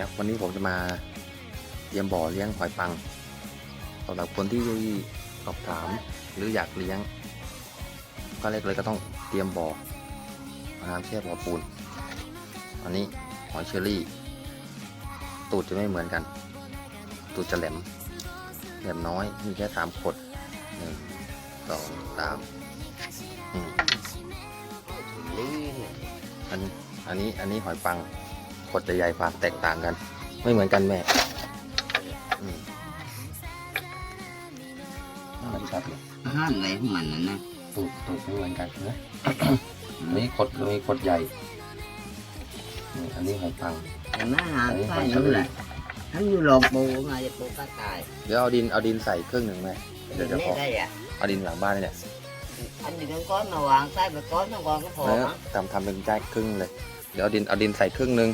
เนี่ยวันนี้ผมจะมาเตรียมบ่อเลี้ยงหอยปังสำหรับคนที่สอบถามหรืออยากเลี้ยง ก็เล็กเลยก็ต้องเตรียมบ่อน้ำแช่บ่อปูน อันนี้หอยเชอรี่ ตูดจะไม่เหมือนกัน ตูดจะแหลม แหลมน้อยมีแค่สามขดหนึ่งสองสามอืมลี่เนี่ยอันนี้อันนี้อันนี้หอยปัง ขดจะใหญ่กว่าแตกต่างกัน ไม่เหมือนกันแม่อืมน่ารักชัดเลยอาหารอะไรของมันนะนะตูดตูดไม่เหมือนกันนะอันนี้ขดมีขดใหญ่นี่อันนี้หอยปังแต่หน้าหางใส่นี่แหละถ้าอยู่หลอกปูมาจะปูก็ตายเดี๋ยวเอาดินเอาดินใส่ครึ่งหนึ่งไหมเดี๋ยวจะพอไม่ได้อะเอาดินหลังบ้านนี่แหละอันนี้ก็ก้อนมาวางใต้ไปก้อนมาวางก็พอแล้วนะทำทำเป็นใจครึ่งเลย เดี๋ยวเอาดินเอาดินใส่ครึ่งหนึ่ง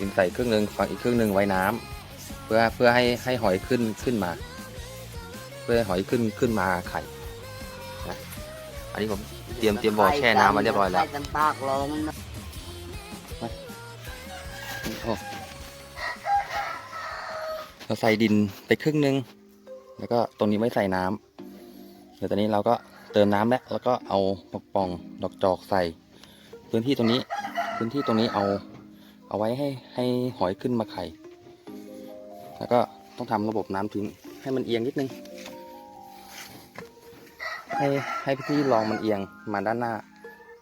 ดินใส่ครึ่งหนึ่งฝั่งอีกครึ่งหนึ่งไว้น้ำเพื่อเพื่อให้ให้หอยขึ้นขึ้นมา เพื่อให้หอยขึ้นขึ้นมาไข่นะอันนี้ผมเตรียมเตรียมบ่อแช่น้ำมาเรียบร้อยแล้วปากรอมันนะโอ้เราใส่ดินไปครึ่งหนึง แล้วก็ตรงนี้ไม่ใส่น้ำเดี๋ยวตอนนี้เราก็เติมน้ำแล้วแล้วก็เอาปอกปองดอกจอกใส่ พื้นที่ตรงนี้ พื้นที่ตรงนี้เอา เอาไว้ให้ให้หอยขึ้นมาไข่ แล้วก็ต้องทำระบบน้ำทิ้งให้มันเอียงนิดนึง ให้ให้พื้นที่รองมันเอียงมาด้านหน้า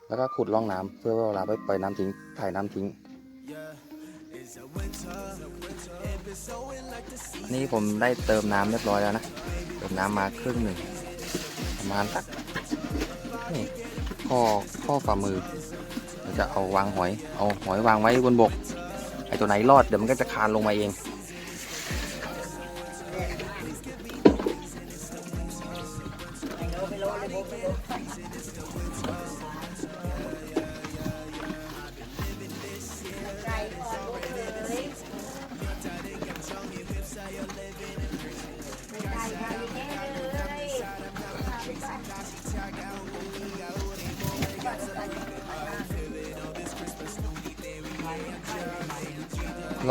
แล้วก็ขุดร่องน้ำเพื่อเวลาไปปล่อยน้ำทิ้งถ่ายน้ำทิ้งนนี้ผมได้เติมน้ำเรียบร้อยแล้วนะ เติมน้ำมาครึ่งหนึ่งประมาณสักนี่ข้อข้อฝ่ามือ เราจะเอาวางหอย เอาหอยวางไว้บนบก ไอตัวไหนรอดเดี๋ยวมันก็จะคานลงมาเอง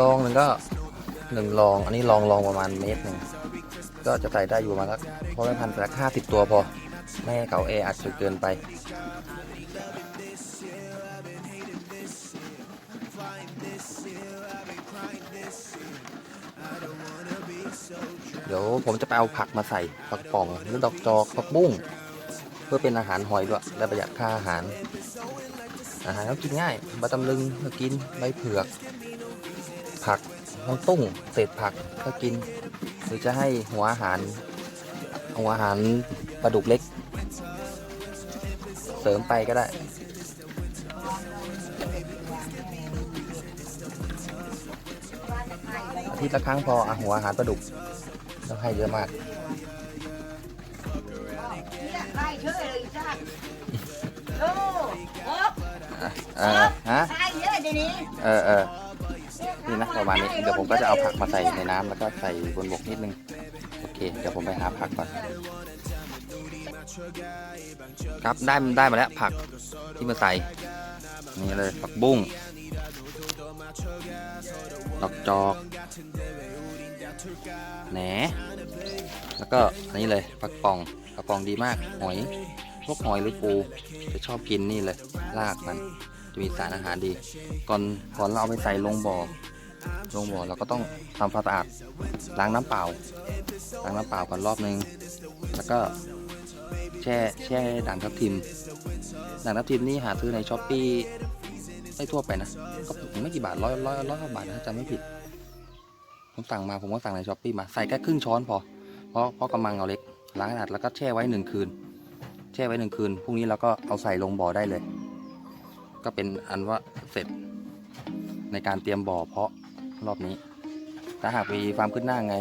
ลองหนึ่งก็หนึ่งลอง อันนี้ลองลองประมาณเมตรหนึ่งก็จะใส่ได้อยู่มาสักพอไม่พันสักห้าสิบตัวพอ ไม่ให้เขาเออัดจนเกินไป เดี๋ยวผมจะไปเอาผักมาใส่ผักป่องหรือดอกจอกผักบุ้งเพื่อเป็นอาหารหอยด้วยและประหยัดค่าอาหาร อาหารก็กินง่ายใบตำลึงก็กินใบเผือก ผักน้องตุ้งเศษผักก็กิน หรือจะให้หัวอาหาร หัวอาหารปลาดุกเล็ก เสริมไปก็ได้ อาทิตย์ละครั้งพออาหัวอาหารปลาดุกต้องให้เยอะมากไล่เฉยเลยจ้าโอ้โหเออฮะตายเยอะทีนี้ เออเออ นี่นะประมาณนี้เดี๋ยวผมก็จะเอาผักมาใส่ในน้ำแล้วก็ใส่บนบกนิดนึงโอเค เดี๋ยวผมไปหาผักก่อน ครับได้ได้มาแล้วผักที่มาใส่นี่เลยผักบุ้งดอกจอกแหนแล้วก็อันนี้เลยผักป่องผักป่องดีมากหอยพวกหอยหรือปูจะชอบกินนี่เลยรากมัน จะมีสารอาหารดี ก่อนก่อนเราเอาไปใส่ลงบ่อลงบ่อเราก็ต้องทำความสะอาดล้างน้ำเปล่าล้างน้ำเปล่าก่อนรอบนึง แล้วก็แช่แช่ด่างทับทิมด่างทับทิมนี่หาซื้อในช้อปปี้ไม่ทั่วไปนะก็ไม่กี่บาทร้อยร้อยร้อยกว่าบาทนะถ้าจำไม่ผิดผมสั่งมาผมก็สั่งในช้อปปี้มาใส่แค่ครึ่งช้อนพอ เพราะเพราะกำลังเราเล็กล้างขนาดแล้วก็แช่ไว้หนึ่งคืน แช่ไว้หนึ่งคืนพรุ่งนี้เราก็เอาใส่ลงบ่อได้เลย ก็เป็นอันว่าเสร็จในการเตรียมบ่อเพาะรอบนี้ ถ้าหากมีความคืบหน้าไง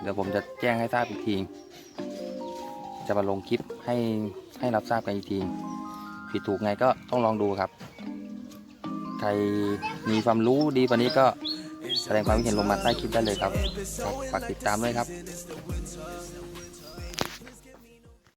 เดี๋ยวผมจะแจ้งให้ทราบอีกที จะมาลงคลิปให้ให้รับทราบกันอีกที ผิดถูกไงก็ต้องลองดูครับ ใครมีความรู้ดีกว่านี้ก็แสดงความคิดเห็นลงมาใต้คลิปได้เลยครับ ฝากติดตามด้วยครับ